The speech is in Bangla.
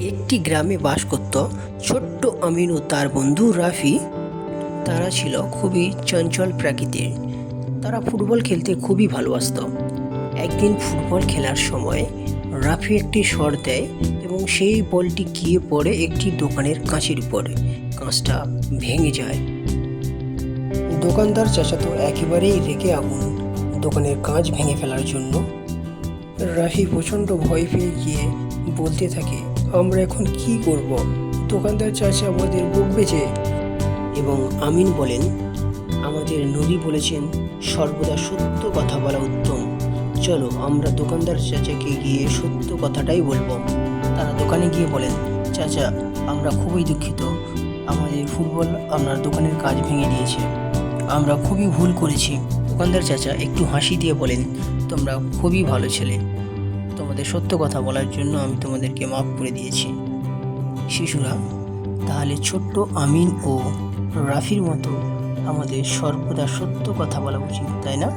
একটি গ্রামে বাস করত ছোট্ট আমিন ও তার বন্ধু রাফি। তারা ছিল খুবই চঞ্চল প্রকৃতির। তারা ফুটবল খেলতে খুবই ভালোবাসত। একদিন ফুটবল খেলার সময় রাফি একটি শট দেয় এবং সেই বলটি গিয়ে পড়ে একটি দোকানের কাঁচের উপরে। কাঁচটা ভেঙে যায়। দোকানদার চাচা তো একেবারেই রেগে আগুন। দোকানের কাঁচ ভেঙে ফেলার জন্য রাহি প্রচণ্ড ভয় পেয়ে গিয়ে বলতে থাকে আমরা এখন কি করব? দোকানদার চাচা আমাদের বকবে যে এবং আমিন বলেন, আমাদের নবী বলেছেন, সর্বদা সত্য কথা বলা উত্তম। চলো, আমরা দোকানদার চাচাকে গিয়ে সত্য কথাটাই বলব। তারা দোকানে গিয়ে বলেন, চাচা, আমরা খুবই দুঃখিত। আমাদের ফুটবল আপনার দোকানের কাজ ভেঙে দিয়েছে। আমরা খুবই ভুল করেছি। দোকানদার চাচা একটু হাসি দিয়ে বলেন, তোমরা খুবই ভালো ছেলে। তোমাদের সত্য কথা বলার জন্য আমি তোমাদেরকে মাফ করে দিয়েছি। শিশুরা তাহলে ছোট্ট আমিন ও রাফির মতো আমাদের সর্বদা সত্য কথা বলা উচিত, তাই না?